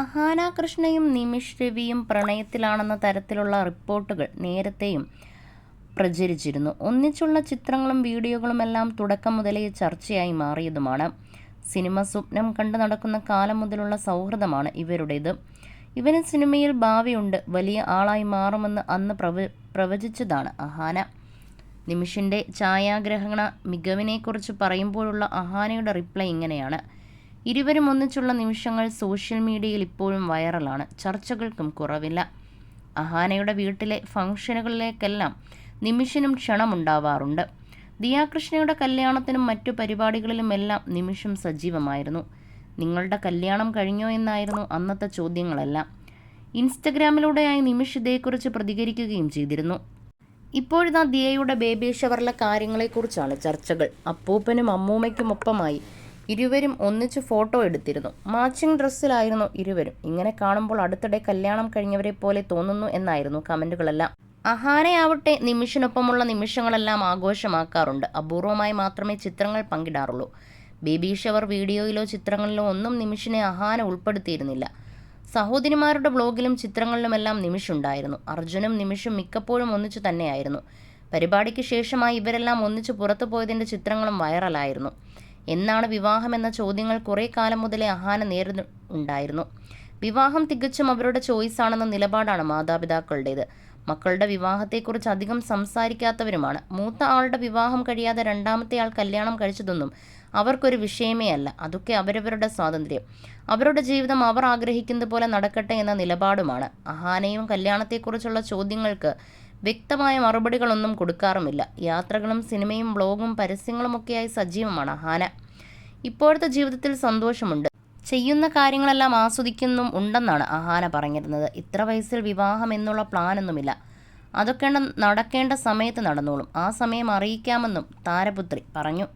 അഹാന കൃഷ്ണയും നിമിഷ് രവിയും പ്രണയത്തിലാണെന്ന തരത്തിലുള്ള റിപ്പോർട്ടുകൾ നേരത്തെയും പ്രചരിച്ചിരുന്നു. ഒന്നിച്ചുള്ള ചിത്രങ്ങളും വീഡിയോകളുമെല്ലാം തുടക്കം മുതലേ ചർച്ചയായി മാറിയതുമാണ്. സിനിമ സ്വപ്നം കണ്ടു നടക്കുന്ന കാലം മുതലുള്ള സൗഹൃദമാണ് ഇവരുടേത്. ഇവന് സിനിമയിൽ ഭാവിയുണ്ട്. വലിയ ആളായി മാറുമെന്ന് അന്ന് പ്രവ പ്രവചിച്ചതാണ് അഹാന. നിമിഷിന്റെ ഛായാഗ്രഹണ മികവിനെക്കുറിച്ച് പറയുമ്പോഴുള്ള അഹാനയുടെ റിപ്ലൈ ഇങ്ങനെയാണ്. ഇരുവരും ഒന്നിച്ചുള്ള നിമിഷങ്ങൾ സോഷ്യൽ മീഡിയയിൽ ഇപ്പോഴും വൈറലാണ്. ചർച്ചകൾക്കും കുറവില്ല. അഹാനയുടെ വീട്ടിലെ ഫംഗ്ഷനുകളിലേക്കെല്ലാം നിമിഷനും ക്ഷണമുണ്ടാവാറുണ്ട്. ദിയാകൃഷ്ണയുടെ കല്യാണത്തിനും മറ്റു പരിപാടികളിലുമെല്ലാം നിമിഷം സജീവമായിരുന്നു. നിങ്ങളുടെ കല്യാണം കഴിഞ്ഞോ എന്നായിരുന്നു അന്നത്തെ ചോദ്യങ്ങളെല്ലാം. ഇൻസ്റ്റഗ്രാമിലൂടെയായി നിമിഷ് ഇതേക്കുറിച്ച് പ്രതികരിക്കുകയും ചെയ്തിരുന്നു. ഇപ്പോഴിതാ ദിയയുടെ ബേബി ഷവറിലെ കാര്യങ്ങളെക്കുറിച്ചാണ് ചർച്ചകൾ. അപ്പൂപ്പനും അമ്മൂമ്മയ്ക്കുമൊപ്പമായി ഇരുവരും ഒന്നിച്ച് ഫോട്ടോ എടുത്തിരുന്നു. മാച്ചിങ് ഡ്രസ്സിലായിരുന്നു ഇരുവരും. ഇങ്ങനെ കാണുമ്പോൾ അടുത്തിടെ കല്യാണം കഴിഞ്ഞവരെ പോലെ തോന്നുന്നു എന്നായിരുന്നു കമന്റുകളെല്ലാം അഹാനയാവട്ടെ നിമിഷനൊപ്പമുള്ള നിമിഷങ്ങളെല്ലാം ആഘോഷമാക്കാറുണ്ട്. അപൂർവമായി മാത്രമേ ചിത്രങ്ങൾ പങ്കിടാറുള്ളൂ. ബേബി ഷവർ വീഡിയോയിലോ ചിത്രങ്ങളിലോ ഒന്നും നിമിഷിനെ അഹാന ഉൾപ്പെടുത്തിയിരുന്നില്ല. സഹോദരിമാരുടെ ബ്ലോഗിലും ചിത്രങ്ങളിലുമെല്ലാം നിമിഷുണ്ടായിരുന്നു. അർജുനും നിമിഷും മിക്കപ്പോഴും ഒന്നിച്ചു തന്നെയായിരുന്നു. പരിപാടിക്ക് ശേഷമായി ഇവരെല്ലാം ഒന്നിച്ചു പുറത്തു പോയതിന്റെ ചിത്രങ്ങളും വൈറലായിരുന്നു. എന്നാണ് വിവാഹം എന്ന ചോദ്യങ്ങൾ കുറേ കാലം മുതലേ അഹാന നേരിടു ഉണ്ടായിരുന്നു. വിവാഹം തികച്ചും അവരുടെ ചോയ്സാണെന്ന നിലപാടാണ് മാതാപിതാക്കളുടേത്. മക്കളുടെ വിവാഹത്തെക്കുറിച്ച് അധികം സംസാരിക്കാത്തവരുമാണ്. മൂത്ത ആളുടെ വിവാഹം കഴിയാതെ രണ്ടാമത്തെ ആൾ കല്യാണം കഴിച്ചതൊന്നും അവർക്കൊരു വിഷയമേ അല്ല. അതൊക്കെ അവരവരുടെ സ്വാതന്ത്ര്യം. അവരുടെ ജീവിതം അവർ ആഗ്രഹിക്കുന്നത് പോലെ നടക്കട്ടെ എന്ന നിലപാടുമാണ്. അഹാനയും കല്യാണത്തെക്കുറിച്ചുള്ള ചോദ്യങ്ങൾക്ക് വ്യക്തമായ മറുപടികളൊന്നും കൊടുക്കാറുമില്ല. യാത്രകളും സിനിമയും ബ്ലോഗും പരസ്യങ്ങളുമൊക്കെയായി സജീവമാണ് ഹാന. ഇപ്പോഴത്തെ ജീവിതത്തിൽ സന്തോഷമുണ്ട്. ചെയ്യുന്ന കാര്യങ്ങളെല്ലാം ആസ്വദിക്കുന്നും ഉണ്ടെന്നാണ് അഹാന പറഞ്ഞിരുന്നത്. ഇത്ര വയസ്സിൽ വിവാഹം എന്നുള്ള പ്ലാനൊന്നുമില്ല. അതൊക്കെ നടക്കേണ്ട സമയത്ത് നടന്നോളും. ആ സമയം അറിയിക്കാമെന്നും താരപുത്രി പറഞ്ഞു.